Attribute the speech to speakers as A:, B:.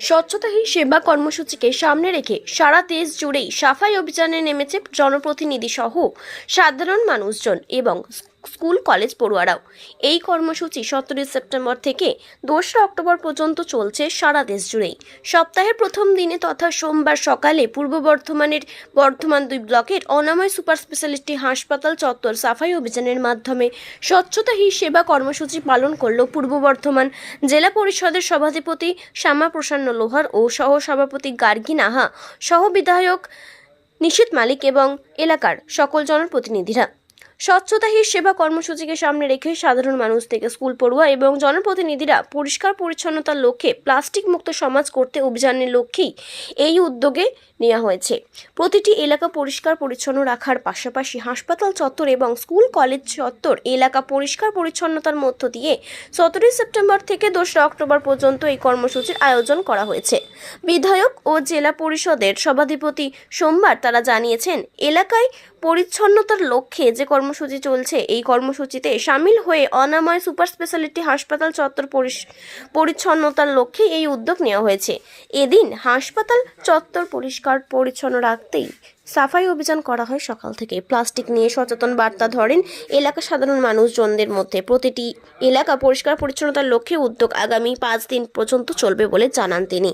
A: স্বচ্ছতা হি সেবা কর্মসূচিকে সামনে রেখে সারা দেশ জুড়েই সাফাই অভিযানে নেমেছে জনপ্রতিনিধি সহ সাধারণ মানুষজন এবং স্কুল, কলেজ পড়ুয়ারাও। এই কর্মসূচি সতেরোই সেপ্টেম্বর থেকে দোসরা অক্টোবর পর্যন্ত চলছে সারা দেশ জুড়েই। সপ্তাহের প্রথম দিনে তথা সোমবার সকালে পূর্ব বর্ধমানের বর্ধমান দুই ব্লকের অনাময় সুপার স্পেশালিটি হাসপাতাল চত্বর সাফাই অভিযানের মাধ্যমে স্বচ্ছতা হি সেবা কর্মসূচি পালন করল পূর্ব বর্ধমান জেলা পরিষদের সভাধিপতি শ্যামা প্রসন্ন লোহার ও সহ সভাপতি গার্গী নাহা সহ বিধায়ক নিশীত মালিক এবং এলাকার সকল জনপ্রতিনিধিরা। স্বচ্ছতা হি সেবা কর্মসূচিকে সামনে রেখে সাধারণ মানুষ থেকে স্কুল পড়ুয়া এবং জনপ্রতিনিধিরা পরিষ্কার পরিচ্ছন্নতার লক্ষ্যে প্লাস্টিক মুক্ত সমাজ করতে অভিযানের লক্ষ্যেই এই উদ্যোগে নেওয়া হয়েছে। প্রতিটি এলাকা পরিষ্কার পরিচ্ছন্ন রাখার পাশাপাশি হাসপাতাল চত্বর এবং স্কুল কলেজ চত্বর এলাকা পরিষ্কার পরিচ্ছন্নতার মধ্য দিয়ে সতেরোই সেপ্টেম্বর থেকে দোসরা অক্টোবর পর্যন্ত এই কর্মসূচির আয়োজন করা হয়েছে। বিধায়ক ও জেলা পরিষদের সভাধিপতি সোমবার তারা জানিয়েছেন, এলাকায় পরিচ্ছন্নতার লক্ষ্যে যে কর্মসূচি চলছে। এই কর্মসূচিতে সামিল হয়ে অনাময় সুপার স্পেশালিটি হাসপাতাল চত্বর পরিচ্ছন্নতার লক্ষ্যে এই উদ্যোগ নেওয়া হয়েছে। এদিন হাসপাতাল চত্বর পরিষ্কার পরিচ্ছন্ন রাখতেই সাফাই অভিযান করা হয় সকাল থেকে। প্লাস্টিক নিয়ে সচেতন বার্তা ধরেন এলাকা সাধারণ মানুষজনদের মধ্যে। প্রতিটি এলাকা পরিষ্কার পরিচ্ছন্নতার লক্ষ্যে উদ্যোগ আগামী পাঁচ দিন পর্যন্ত চলবে বলে জানান তিনি।